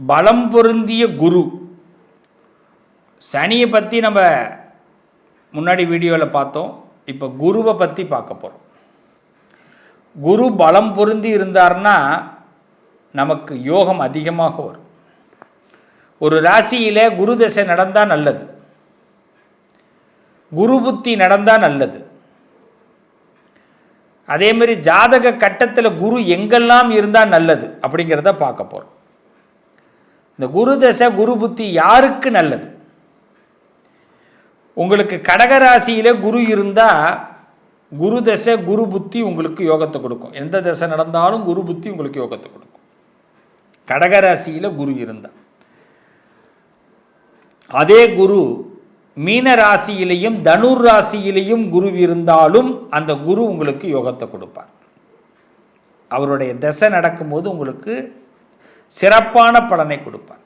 பலம் பொருந்திய குரு. சனியை பற்றி நம்ம முன்னாடி வீடியோவில் பார்த்தோம். இப்போ குருவை பற்றி பார்க்க போகிறோம் குரு பலம் பொருந்தி இருந்தார்னா நமக்கு யோகம் அதிகமாக வரும். ஒரு ராசியில் குரு தசை நடந்தால் நல்லது. குரு புத்தி நடந்தால் நல்லது. அதேமாரி ஜாதக கட்டத்தில் குரு எங்கெல்லாம் இருந்தால் நல்லது அப்படிங்கிறத பார்க்க போகிறோம் இந்த குரு தசை குரு புத்தி யாருக்கு நல்லது? உங்களுக்கு கடகராசியில குரு இருந்தால் குரு தசை குரு புத்தி உங்களுக்கு யோகத்தை கொடுக்கும். எந்த தசை நடந்தாலும் குரு புத்தி உங்களுக்கு யோகத்தை கொடுக்கும். கடகராசியில் குரு இருந்தால் அதே குரு மீன ராசியிலையும் தனுர் ராசியிலையும் குரு இருந்தாலும் அந்த குரு உங்களுக்கு யோகத்தை கொடுப்பார். அவருடைய தசை நடக்கும்போது உங்களுக்கு சிறப்பான பலனை கொடுப்பார்.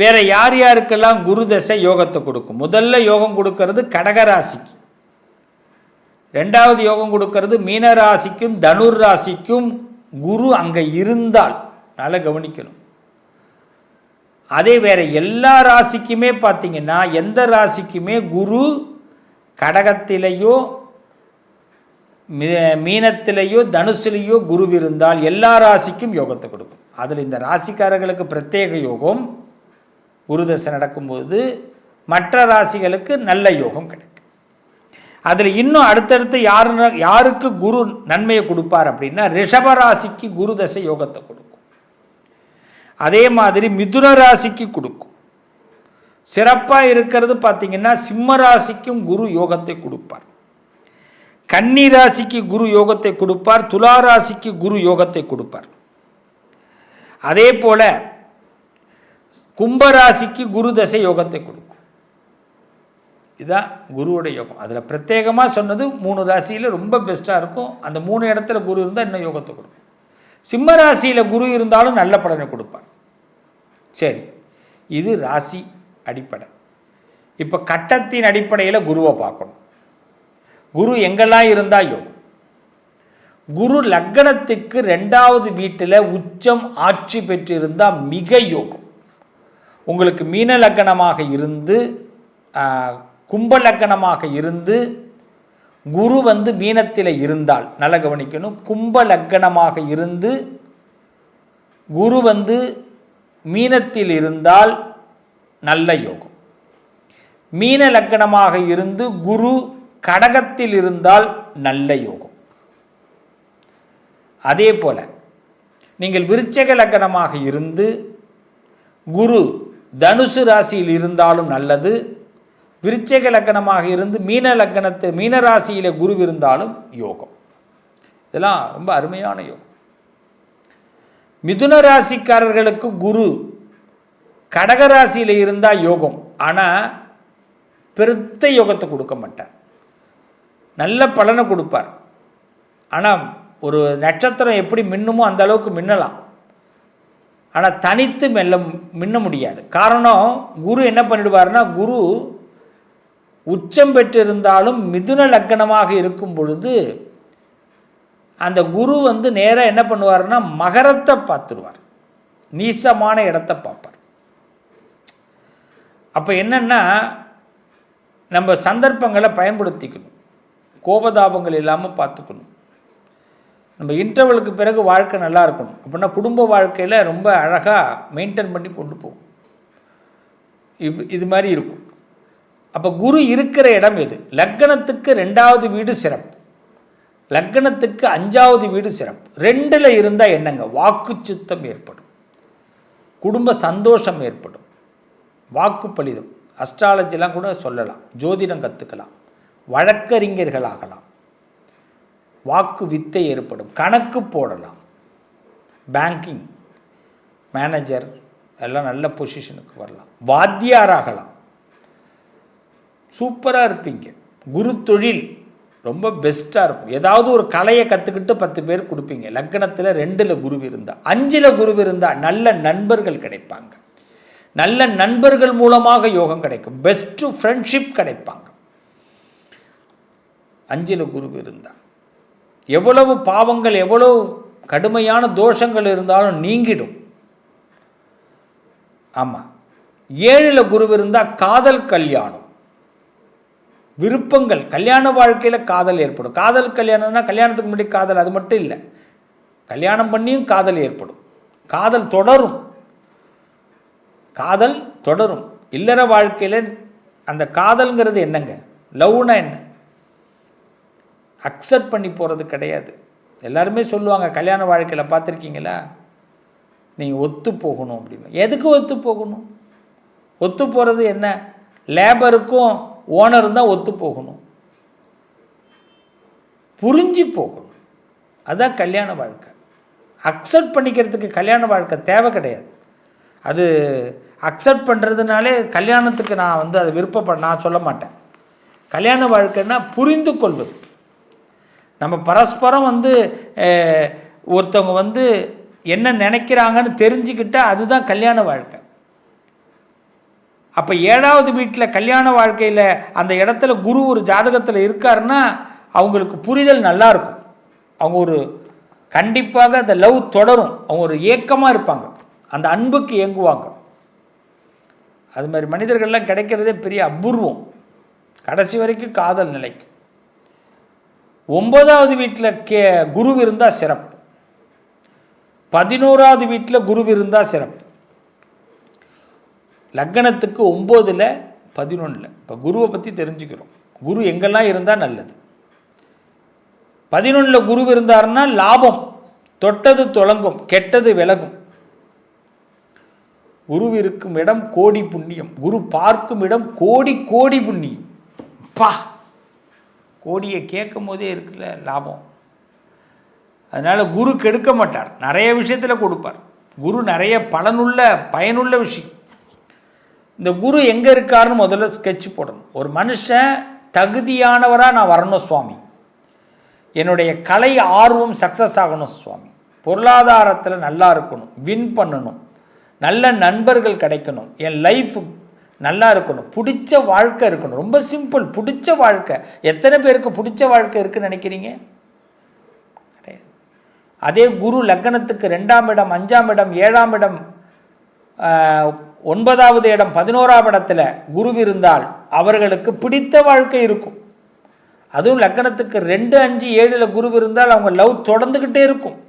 வேற யார் யாருக்கெல்லாம் குரு தசை யோகத்தை கொடுக்கும்? முதல்ல யோகம் கொடுக்கறது கடகராசிக்கு. ரெண்டாவது யோகம் கொடுக்கறது மீன ராசிக்கும் தனுர் ராசிக்கும் குரு அங்கே இருந்தால். நல்லா கவனிக்கணும். அதே வேற எல்லா ராசிக்குமே பார்த்தீங்கன்னா எந்த ராசிக்குமே குரு கடகத்திலேயோ மீனத்திலேயோ தனுசுலேயோ குரு இருந்தால் எல்லா ராசிக்கும் யோகத்தை கொடுக்கும். அதில் இந்த ராசிக்காரர்களுக்கு பிரத்யேக யோகம் குருதசை நடக்கும்போது மற்ற ராசிகளுக்கு நல்ல யோகம் கிடைக்கும். அதில் இன்னும் அடுத்தடுத்து யாரு யாருக்கு குரு நன்மையை கொடுப்பார் அப்படின்னா ரிஷப ராசிக்கு குரு தசை யோகத்தை கொடுக்கும். அதே மாதிரி மிதுன ராசிக்கு கொடுக்கும். சிறப்பாக இருக்கிறது பார்த்தீங்கன்னா சிம்ம ராசிக்கும் குரு யோகத்தை கொடுப்பார். கன்னி ராசிக்கு குரு யோகத்தை கொடுப்பார் துலா ராசிக்கு குரு யோகத்தை கொடுப்பார். அதே போல கும்பராசிக்கு குரு தசை யோகத்தை கொடுக்கும். இதுதான் குருவோட யோகம். அதில் பிரத்யேகமாக சொன்னது மூணு ராசியில் ரொம்ப பெஸ்ட்டாக இருக்கும். அந்த மூணு இடத்துல குரு இருந்தால் இன்னும் யோகத்தை கொடுக்கும். சிம்ம ராசியில் குரு இருந்தாலும் நல்ல பலனை கொடுப்பார். சரி இது ராசி அடிப்படை. இப்போ கட்டத்தின் அடிப்படையில் குருவை பார்க்கணும். குரு எங்கெல்லாம் இருந்தால் யோகம் குரு லக்னத்துக்கு ரெண்டாவது வீட்டில் உச்சம் ஆட்சி பெற்றிருந்தால் மிக யோகம். உங்களுக்கு மீன லக்கணமாக இருந்து கும்ப லக்கணமாக இருந்து குரு வந்து மீனத்தில் இருந்தால் நல்லா கவனிக்கணும் கும்ப லக்கணமாக இருந்து குரு வந்து மீனத்தில் இருந்தால் நல்ல யோகம். மீன லக்கணமாக இருந்து குரு கடகத்தில் இருந்தால் நல்ல யோகம். அதே போல நீங்கள் விருச்சக லக்கணமாக இருந்து குரு தனுசு ராசியில் இருந்தாலும் நல்லது. விருச்சக லக்கணமாக இருந்து மீன லக்கணத்தை மீன ராசியில் குரு இருந்தாலும் யோகம். இதெல்லாம் ரொம்ப அருமையான யோகம். மிதுன ராசிக்காரர்களுக்கு குரு கடக ராசியில் இருந்தால் யோகம். ஆனால் பெருத்த யோகத்தை கொடுக்க மாட்டார். நல்ல பலனை கொடுப்பார். ஆனால் ஒரு நட்சத்திரம் எப்படி மின்னுமோ அந்த அளவுக்கு மின்னலாம். ஆனால் தனித்து மெல்ல மின்ன முடியாது. காரணம் குரு என்ன பண்ணிடுவார்னா குரு உச்சம் பெற்றிருந்தாலும் மிதுன லக்கணமாக இருக்கும் பொழுது அந்த குரு வந்து நேராக என்ன பண்ணுவார்னா மகரத்தை பார்த்துருவார். நீசமான இடத்த பார்ப்பார். அப்போ என்னென்னா நம்ம சந்தர்ப்பங்களை பயன்படுத்திக்கணும். கோபதாபங்கள் இல்லாமல் பார்த்துக்கணும். நம்ம இன்டர்வலுக்கு பிறகு வாழ்க்கை நல்லா இருக்கணும். அப்படின்னா குடும்ப வாழ்க்கையில் ரொம்ப அழகாக மெயின்டைன் பண்ணி கொண்டு போகும். இப் இது மாதிரி இருக்கும். அப்போ குரு இருக்கிற இடம் எது? லக்கணத்துக்கு ரெண்டாவது வீடு சிறப்பு. லக்கணத்துக்கு அஞ்சாவது வீடு சிறப்பு. ரெண்டில் இருந்தால் என்னங்க? வாக்கு சுத்தம் ஏற்படும். குடும்ப சந்தோஷம் ஏற்படும். வாக்கு பலிதம் அஸ்ட்ராலஜிலாம் கூட சொல்லலாம். ஜோதிடம் கற்றுக்கலாம் வழக்கறிஞர்களாகலாம். வாக்கு வித்தை ஏற்படும். கணக்கு போடலாம். பேங்கிங் மேனேஜர் எல்லாம் நல்ல பொசிஷனுக்கு வரலாம். வாத்தியாராகலாம். சூப்பராக இருப்பீங்க. குரு தொழில் ரொம்ப பெஸ்ட்டாக இருக்கும். ஏதாவது ஒரு கலையை கற்றுக்கிட்டு பத்து பேர் கொடுப்பீங்க. லக்கணத்தில் ரெண்டில் குரு இருந்தால் அஞ்சில் குரு இருந்தால் நல்ல நண்பர்கள் கிடைப்பாங்க. நல்ல நண்பர்கள் மூலமாக யோகம் கிடைக்கும். பெஸ்ட்டு ஃப்ரெண்ட்ஷிப் கிடைப்பாங்க. அஞ்சில் குரு இருந்தால் எவ்வளவு பாவங்கள் எவ்வளவு கடுமையான தோஷங்கள் இருந்தாலும் நீங்கிடும். ஆமாம் ஏழில் குரு இருந்தால் காதல் கல்யாணம். விருப்பங்கள் கல்யாண வாழ்க்கையில் காதல் ஏற்படும். காதல் கல்யாணம்னா கல்யாணத்துக்கு முன்னாடி காதல் அது மட்டும் இல்லை. கல்யாணம் பண்ணியும் காதல் ஏற்படும். காதல் தொடரும். காதல் தொடரும். இல்லற வாழ்க்கையில் அந்த காதல்ங்கிறது என்னங்க? லவ்னா என்ன? அக்செப்ட் பண்ணி போகிறது கிடையாது. எல்லாருமே சொல்லுவாங்க கல்யாண வாழ்க்கையில் பார்த்துருக்கீங்களா? நீங்கள் ஒத்து போகணும் அப்படின்னு. எதுக்கு ஒத்து போகணும்? ஒத்து போகிறது என்ன? லேபருக்கும் ஓனரும் தான் ஒத்து போகணும். புரிஞ்சு போகணும். அதுதான் கல்யாண வாழ்க்கை. அக்செப்ட் பண்ணிக்கிறதுக்கு கல்யாண வாழ்க்கை தேவை கிடையாது. அது அக்செப்ட் பண்ணுறதுனாலே கல்யாணத்துக்கு நான் வந்து அதை விருப்பப்பட நான் சொல்ல மாட்டேன். கல்யாண வாழ்க்கைன்னா புரிந்து கொள்வது. நம்ம பரஸ்பரம் வந்து ஒருத்தவங்க வந்து என்ன நினைக்கிறாங்கன்னு தெரிஞ்சுக்கிட்டால் அதுதான் கல்யாண வாழ்க்கை. அப்போ ஏழாவது வீட்டில் கல்யாண வாழ்க்கையில் அந்த இடத்துல குரு ஒரு ஜாதகத்தில் இருக்காருன்னா அவங்களுக்கு புரிதல் நல்லாயிருக்கும் அவங்க ஒரு கண்டிப்பாக அந்த லவ் தொடரும். அவங்க ஒரு ஏக்கமாக இருப்பாங்க. அந்த அன்புக்கு இயங்குவாங்க அது மாதிரி மனிதர்கள்லாம் கிடைக்கிறதே பெரிய அபூர்வம். கடைசி வரைக்கும் காதல் நிலைக்கும் ஒன்பதாவது வீட்டில் கே குரு இருந்தால் சிறப்பு. பதினோராவது வீட்டில் குரு இருந்தால் சிறப்பு. லக்னத்துக்கு ஒம்போதில் பதினொன்றில் இப்போ குருவை பற்றி தெரிஞ்சுக்கிறோம். குரு எங்கெல்லாம் இருந்தால் நல்லது. பதினொன்றில் குரு இருந்தாருன்னா லாபம். தொட்டது தொடங்கும் கெட்டது விலகும். குரு இருக்கும் இடம் கோடி புண்ணியம். குரு பார்க்கும் இடம் கோடி கோடி புண்ணியம். பா! கோடியை கேட்கும் போதே இருக்குல்ல லாபம். அதனால் குரு கெடுக்க மாட்டார். நிறைய விஷயத்தில் கொடுப்பார். குரு நிறைய பலனுள்ள பயனுள்ள விஷயம். இந்த குரு எங்கே இருக்காருன்னு முதல்ல ஸ்கெட்ச் போடணும். ஒரு மனுஷன் தகுதியானவராக நான் வரணும் சுவாமி. என்னுடைய கலை ஆர்வம் சக்ஸஸ் ஆகணும் சுவாமி. பொருளாதாரத்தில் நல்லா இருக்கணும். வின் பண்ணணும். நல்ல நண்பர்கள் கிடைக்கணும். என் லைஃப் நல்லா இருக்கணும். பிடிச்ச வாழ்க்கை இருக்கணும். ரொம்ப சிம்பிள் பிடிச்ச வாழ்க்கை. எத்தனை பேருக்கு பிடிச்ச வாழ்க்கை இருக்குன்னு நினைக்கிறீங்க? கிடையாது. அதே குரு லக்னத்துக்கு ரெண்டாம் இடம் அஞ்சாம் இடம் ஏழாம் இடம் ஒன்பதாவது இடம் பதினோராம் இடத்துல குரு இருந்தால் அவர்களுக்கு பிடித்த வாழ்க்கை இருக்கும். அதுவும் லக்னத்துக்கு ரெண்டு அஞ்சு ஏழில் குரு இருந்தால் அவங்க லவ் தொடர்ந்துக்கிட்டே இருக்கும்.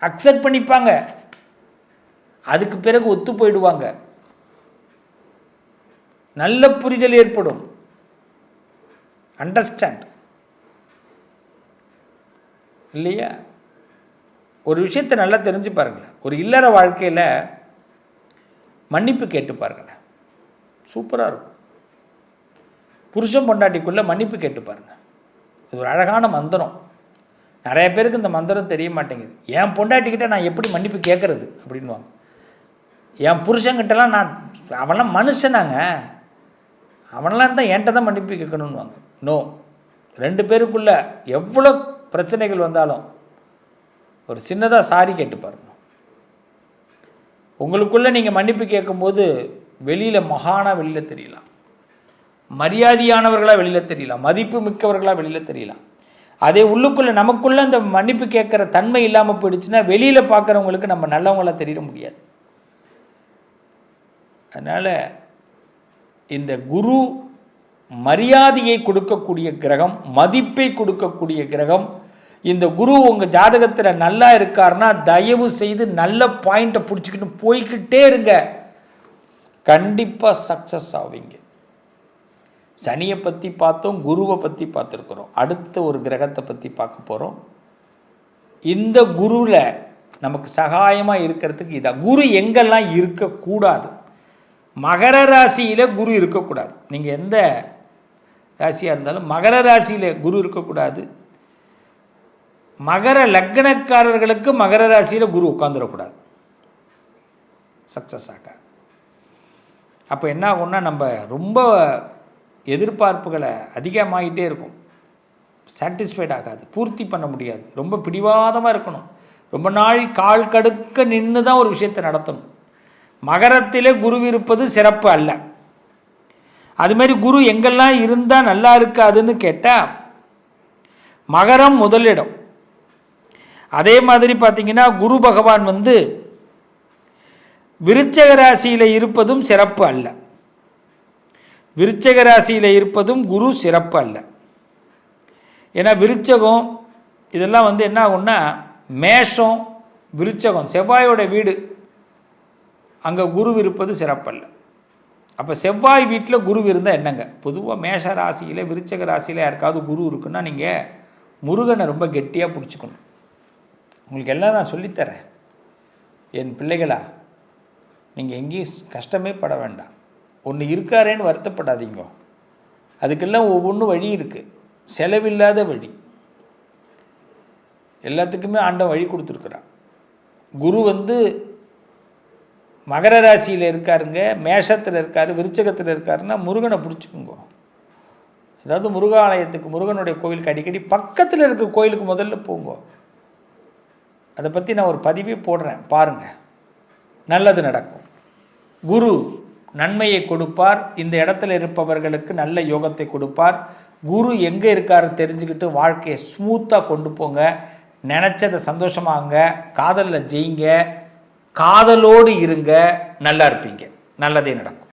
அக்செப்ட் பண்ணிப்பாங்க. அதுக்கு பிறகு ஒத்து போயிடுவாங்க. நல்ல புரிதல் ஏற்படும். அண்டர்ஸ்டாண்ட் இல்லையா? ஒரு விஷயத்தை நல்லா தெரிஞ்சு பாருங்களேன். ஒரு இல்லற வாழ்க்கையில் மன்னிப்பு கேட்டு பாருங்களேன். சூப்பராக இருக்கும். புருஷன் பொண்டாட்டிக்குள்ளே மன்னிப்பு கேட்டு பாருங்க. இது ஒரு அழகான மந்திரம். நிறைய பேருக்கு இந்த மந்திரம் தெரிய மாட்டேங்குது. என் பொண்டாட்டிக்கிட்ட நான் எப்படி மன்னிப்பு கேட்குறது அப்படின்வாங்க என் புருஷன்கிட்டலாம் நான் அவெல்லாம் மனுஷனாங்க. அவனெல்லாம் தான் என்கிட்ட தான் மன்னிப்பு கேட்கணுன்னுவாங்க நோ ரெண்டு பேருக்குள்ள எவ்வளோ பிரச்சனைகள் வந்தாலும் ஒரு சின்னதாக சாரி கேட்டு பாருங்க. உங்களுக்குள்ளே நீங்கள் மன்னிப்பு கேட்கும்போது வெளியில் மகானா வெளியில் தெரியலாம் மரியாதையானவர்களாக வெளியில் தெரியலாம் மதிப்பு மிக்கவர்களாக வெளியில் தெரியலாம் அதே உள்ளுக்குள்ளே நமக்குள்ளே அந்த மன்னிப்பு கேட்குற தன்மை இல்லாமல் போயிடுச்சுன்னா வெளியில் பார்க்குறவங்களுக்கு நம்ம நல்லவங்களாக தெரிய முடியாது. அதனால் இந்த குரு மரியாதையை கொடுக்கக்கூடிய கிரகம் மதிப்பை கொடுக்கக்கூடிய கிரகம் இந்த குரு உங்கள் ஜாதகத்தில் நல்லா இருக்காருன்னா தயவு செய்து நல்ல பாயிண்ட்டை பிடிச்சிக்கிட்டு போய்கிட்டே இருங்க. கண்டிப்பாக சக்ஸஸ் ஆவீங்க. சனியை பற்றி பார்த்தோம் குருவை பற்றி பார்த்துருக்குறோம். அடுத்த ஒரு கிரகத்தை பற்றி பார்க்க போகிறோம் இந்த குருவில் நமக்கு சகாயமாக இருக்கிறதுக்கு இதான் குரு எங்கெல்லாம் இருக்கக்கூடாது மகர ராசியில் குரு இருக்கக்கூடாது. நீங்கள் எந்த ராசியாக இருந்தாலும் மகர ராசியில் குரு இருக்கக்கூடாது. மகர லக்னக்காரர்களுக்கு மகர ராசியில் குரு உட்காந்துடக்கூடாது சக்ஸஸ் ஆகாது. அப்போ என்ன ஆகும்னா நம்ம ரொம்ப எதிர்பார்ப்புகளை அதிகமாகிட்டே இருக்கும். சாட்டிஸ்ஃபைட் ஆகாது. பூர்த்தி பண்ண முடியாது. ரொம்ப பிடிவாதமாக இருக்கணும். ரொம்ப நாள் கால் கடுக்க நின்று தான் ஒரு விஷயத்தை நடத்தணும். மகரத்திலே குரு இருப்பது சிறப்பு அல்ல. அதுமாரி குரு எங்கெல்லாம் இருந்தால் நல்லா இருக்காதுன்னு கேட்டால் மகரம் முதலிடம். அதே மாதிரி பார்த்தீங்கன்னா குரு பகவான் வந்து விருச்சக ராசியில் இருப்பதும் சிறப்பு அல்ல. விருச்சக ராசியில் இருப்பதும் குரு சிறப்பு அல்ல. ஏன்னா விருச்சகம் இதெல்லாம் வந்து என்ன ஆகும்னா மேஷம் விருச்சகம் செவ்வாயோட வீடு. அங்கே குரு இருப்பது சிறப்பல்ல. அப்போ செவ்வாய் வீட்டில் குரு இருந்தால் என்னங்க? பொதுவாக மேஷ ராசியில் விருச்சக ராசியில் யாருக்காவது குரு இருக்குன்னா நீங்கள் முருகனை ரொம்ப கெட்டியாக பிடிச்சிக்கணும். உங்களுக்கு எல்லாம் நான் சொல்லித்தரேன். என் பிள்ளைகளா நீங்கள் எங்கேயும் கஷ்டமே பட வேண்டாம். ஒன்று இருக்காரேன்னு வருத்தப்படாதீங்க. அதுக்கெல்லாம் ஒவ்வொன்றும் வழி இருக்குது செலவில்லாத வழி. எல்லாத்துக்குமே ஆண்டன் வழி கொடுத்துருக்குறான். குரு வந்து மகர ராசியில் இருக்காருங்க மேஷத்தில் இருக்கார் விருச்சகத்தில் இருக்காருன்னா முருகனை பிடிச்சிக்குங்க. அதாவது முருகாலயத்துக்கு முருகனுடைய கோவிலுக்கு அடிக்கடி பக்கத்தில் இருக்க கோயிலுக்கு முதல்ல போங்க. அதை பற்றி நான் ஒரு பதிவே போடுறேன் பாருங்கள் நல்லது நடக்கும். குரு நன்மையை கொடுப்பார் இந்த இடத்துல இருப்பவர்களுக்கு நல்ல யோகத்தை கொடுப்பார். குரு எங்கே இருக்காரு தெரிஞ்சுக்கிட்டு வாழ்க்கையை ஸ்மூத்தாக கொண்டு போங்க. நினச்சதை சந்தோஷமாங்க காதலில் ஜெயிங்க காதலோடு இருங்க நல்லா இருப்பீங்க. நல்லதே நடக்கும்.